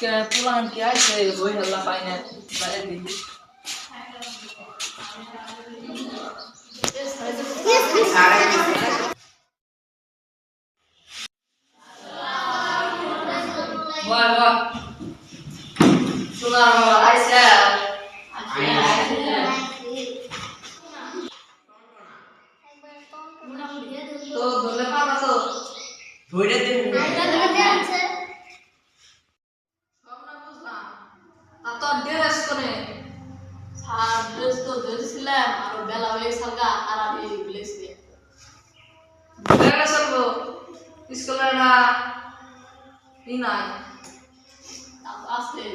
আজকে পুলান কি আছে? বই হেলা পাই না। বাইরে আইসা তো ধরে পাবা তো? ধরে দিন। ধরেছিলাম আর বেলা হয়ে সালগা আর আমি বলেছি ড্রেস করবো স্কুলে না ই নাই তারপর আসলে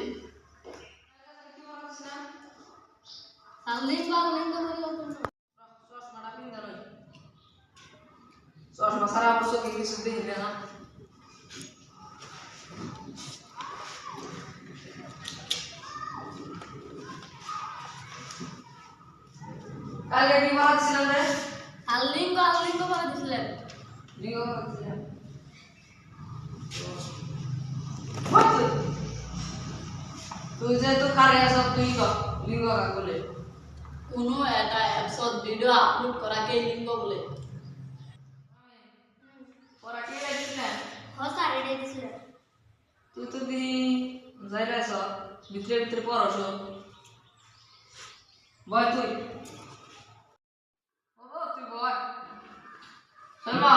সামনে বাবা নেই তো চশমাটা পিন্দা নই চশমা সারা বছর কি কিছু দেখলে না কালকে কি বানাচ্ছিলাম রে? আলিঙ্গ আলিঙ্গ করে দিছিলেন। লিঙ্গ বানাচ্ছিলাম তুই যে তো কারে আস তুই ক লিঙ্গ বলে? কোনো একটা এপিসোড ভিডিও আপলোড করাকে লিঙ্গ বলে। ওরা কি লাগছিলেন হসা রেডি দিছিল। তুই তো দি যাইরাছ ভিতরে ভিতরে পড়াস বয় তুই ও তুই বয় শর্মা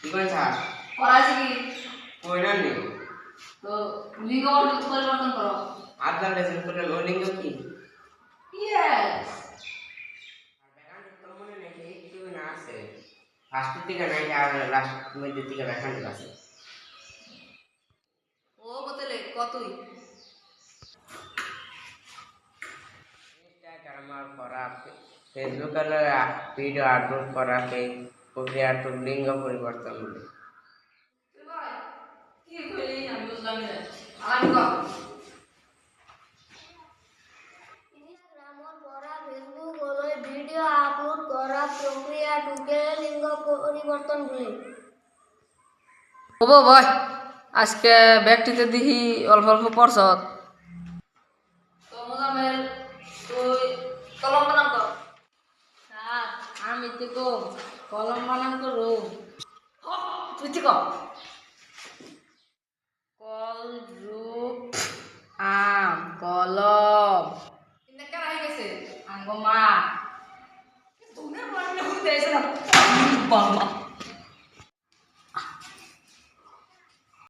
কি কোন স্যার পড়াইছি কি? কই না? নি তো লিঙ্গ পরিবর্তন করো আপনার লেসন করে লোডিং কি? ইয়েস ফার্স্টের দিকে নাই আর লাস্ট মধ্যে দিকে ব্যাখ্যান আছে। ও কতলে কতই? আমার করা ফেসবুকে ভিডিও আপলোড করা সেই প্রক্রিয়াটো লিঙ্গ পরিবর্তন বলে। তুই বয় কি কইলি আমি বুঝলাম না আমি কর ইনস্টাগ্রামত পরা ফেসবুক হলৈ ভিডিও আপলোড কৰা প্ৰক্ৰিয়াটোকে লিংগ পৰিৱৰ্তন বুলি। হব আজকে ব্যাগটিতে দেখি অল্প অল্প পড়ছ বানান করো তুই ঠিক কর কল রূপ আম কলম ইন্না কারা হয়ে গেছে আঙ্গমা তুমি মনে হইতে এসে না বাবা